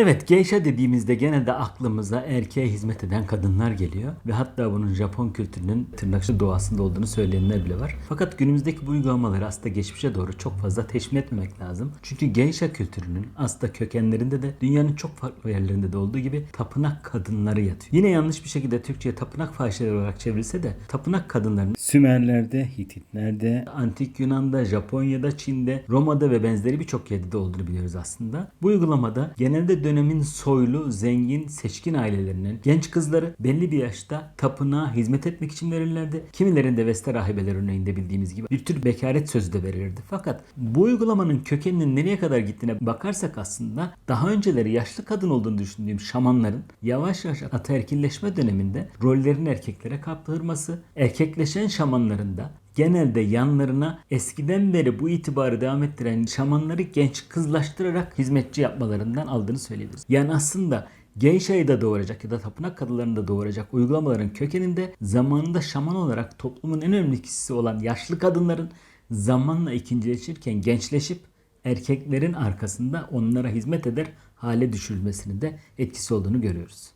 Evet geisha dediğimizde genelde aklımıza erkeğe hizmet eden kadınlar geliyor. Ve hatta bunun Japon kültürünün tırnakçı doğasında olduğunu söyleyenler bile var. Fakat günümüzdeki bu uygulamaları aslında geçmişe doğru çok fazla teşmil etmemek lazım. Çünkü geisha kültürünün aslında kökenlerinde de dünyanın çok farklı yerlerinde de olduğu gibi tapınak kadınları yatıyor. Yine yanlış bir şekilde Türkçe'ye tapınak fahişeleri olarak çevrilse de tapınak kadınlarının Sümerler'de, Hititlerde, Antik Yunan'da, Japonya'da, Çin'de, Roma'da ve benzeri birçok yerde de olduğunu biliyoruz aslında. Bu uygulamada genelde dönemin soylu, zengin, seçkin ailelerinin genç kızları belli bir yaşta tapınağa hizmet etmek için verirlerdi. Kimilerinde Vesta rahibeler örneğinde bildiğimiz gibi bir tür bekaret sözü de verilirdi. Fakat bu uygulamanın kökeninin nereye kadar gittiğine bakarsak aslında daha önceleri yaşlı kadın olduğunu düşündüğüm şamanların yavaş yavaş ataerkilleşme döneminde rollerin erkeklere kaptırması, erkekleşen şamanların da genelde yanlarına eskiden beri bu itibarı devam ettiren şamanları genç kızlaştırarak hizmetçi yapmalarından aldığını söyleyebiliriz. Yani aslında Geisha'yı da doğuracak ya da tapınak kadınlarını da doğuracak uygulamaların kökeninde zamanında şaman olarak toplumun en önemli kişisi olan yaşlı kadınların zamanla ikincileşirken gençleşip erkeklerin arkasında onlara hizmet eder hale düşürülmesinin de etkisi olduğunu görüyoruz.